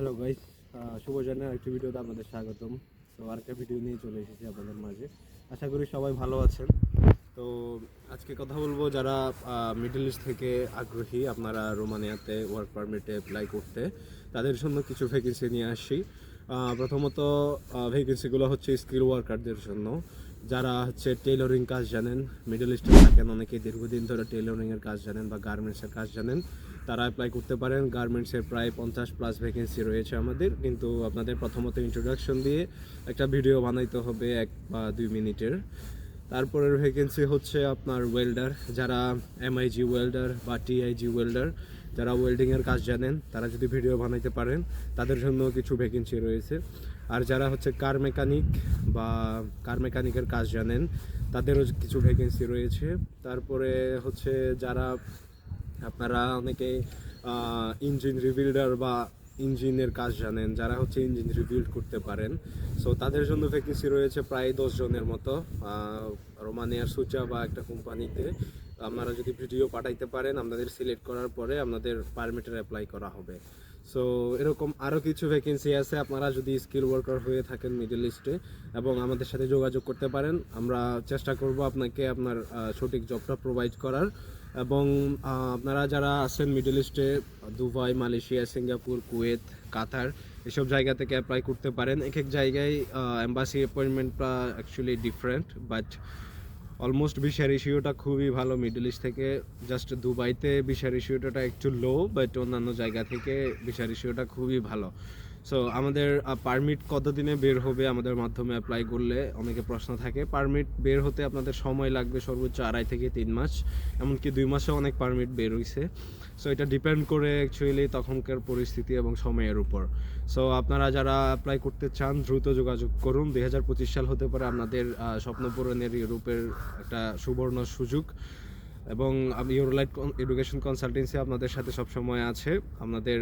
Hello guys শুভ জানার একটি ভিডিওতে আপনাদের স্বাগতম। তো আরেকটা ভিডিও নিয়ে চলে এসেছি আপনাদের মাঝে। আশা করি সবাই ভালো আছেন। তো আজকে কথা বলব যারা মিডল ইস্ট থেকে আগ্রহী, আপনারা রোমানিয়াতে ওয়ার্ক পারমিটে অ্যাপ্লাই করতে, তাদের জন্য কিছু ভ্যাকেন্সি নিয়ে আসি। প্রথমত ভ্যাকেন্সিগুলো হচ্ছে স্কিল ওয়ার্কারদের জন্য। যারা হচ্ছে টেইলরিং কাজ জানেন মিডল ইস্টে থাকেন অনেকে দীর্ঘদিন ধরে টেইলরিংয়ের কাজ জানেন বা গার্মেন্টসের কাজ জানেন, তারা অ্যাপ্লাই করতে পারেন। গার্মেন্টসের প্রায় পঞ্চাশ প্লাস ভ্যাকেন্সি রয়েছে আমাদের, কিন্তু আপনাদের প্রথমত ইন্ট্রোডাকশন দিয়ে একটা ভিডিও বানাইতে হবে এক বা দুই মিনিটের। তারপরের ভ্যাকেন্সি হচ্ছে আপনার ওয়েল্ডার যারা এমআইজি ওয়েল্ডার বা টিআইজি ওয়েল্ডার যারা ওয়েল্ডিংয়ের কাজ জানেন, তারা যদি ভিডিও বানাইতে পারেন, তাদের জন্য কিছু ভ্যাকেন্সি রয়েছে। আর যারা হচ্ছে কার মেকানিক বা কার মেকানিকের কাজ জানেন, তাদেরও কিছু ভ্যাকেন্সি রয়েছে। তারপরে হচ্ছে যারা আপনারা অনেকে ইঞ্জিন রিবিল্ডার বা ইঞ্জিনের কাজ জানেন, যারা হচ্ছে ইঞ্জিন রিবিল্ড করতে পারেন। সো তাদের জন্য ভ্যাকেন্সি রয়েছে প্রায় দশ জনের মতো রোমানিয়ার সুচা বা একটা কোম্পানিতে আপনারা যদি ভিডিও পাঠাইতে পারেন, আপনাদের সিলেক্ট করার পরে আপনাদের পারমিটের অ্যাপ্লাই করা হবে। সো এরকম আরও কিছু ভ্যাকেন্সি আছে, আপনারা যদি স্কিল ওয়ার্কার হয়ে থাকেন মিডল ইস্টে এবং আমাদের সাথে যোগাযোগ করতে পারেন, আমরা চেষ্টা করব আপনাকে আপনার সঠিক জবটা প্রোভাইড করার। এবং আপনারা যারা আছেন মিডল ইস্টে Dubai, Malaysia, Singapore, Kuwait, Qatar, এসব জায়গা থেকে অ্যাপ্লাই করতে পারেন। এক এক জায়গায় embassy অ্যাপয়েন্টমেন্টটা actually different but almost visa রেশিওটা খুবই ভালো মিডল ইস্ট থেকে জাস্ট দুবাইতে ভিসা রেশিওটা একটু লো বাট অন্যান্য জায়গা থেকে ভিসা রেশিওটা খুবই ভালো। সো আমাদের পারমিট কতদিনে বের হবে আমাদের মাধ্যমে অ্যাপ্লাই করলে অনেকে প্রশ্ন থাকে। পারমিট বের হতে আপনাদের সময় লাগবে সর্বোচ্চ আড়াই থেকে তিন মাস এমনকি দুই মাসে অনেক পারমিট বের হয়েছে সো এটা ডিপেন্ড করে অ্যাকচুয়ালি তখনকার পরিস্থিতি এবং সময়ের উপর। সো আপনারা যারা অ্যাপ্লাই করতে চান দ্রুত যোগাযোগ করুন। দুই হাজার পঁচিশ সাল হতে পারে আপনাদের আহ, স্বপ্ন পূরণের ইউরোপের একটা সুবর্ণ সুযোগ। এবং ইউরোলাইট এডুকেশন কনসালটেন্সি আপনাদের সাথে সবসময় আছে। আপনাদের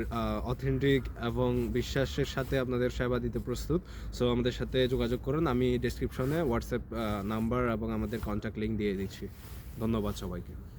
অথেন্টিক এবং বিশ্বাসের সাথে আপনাদের সেবা দিতে প্রস্তুত। সো আমাদের সাথে যোগাযোগ করুন। আমি ডিসক্রিপশনে হোয়াটসঅ্যাপ নাম্বার এবং আমাদের কন্ট্যাক্ট লিঙ্ক দিয়ে দিচ্ছি। ধন্যবাদ সবাইকে।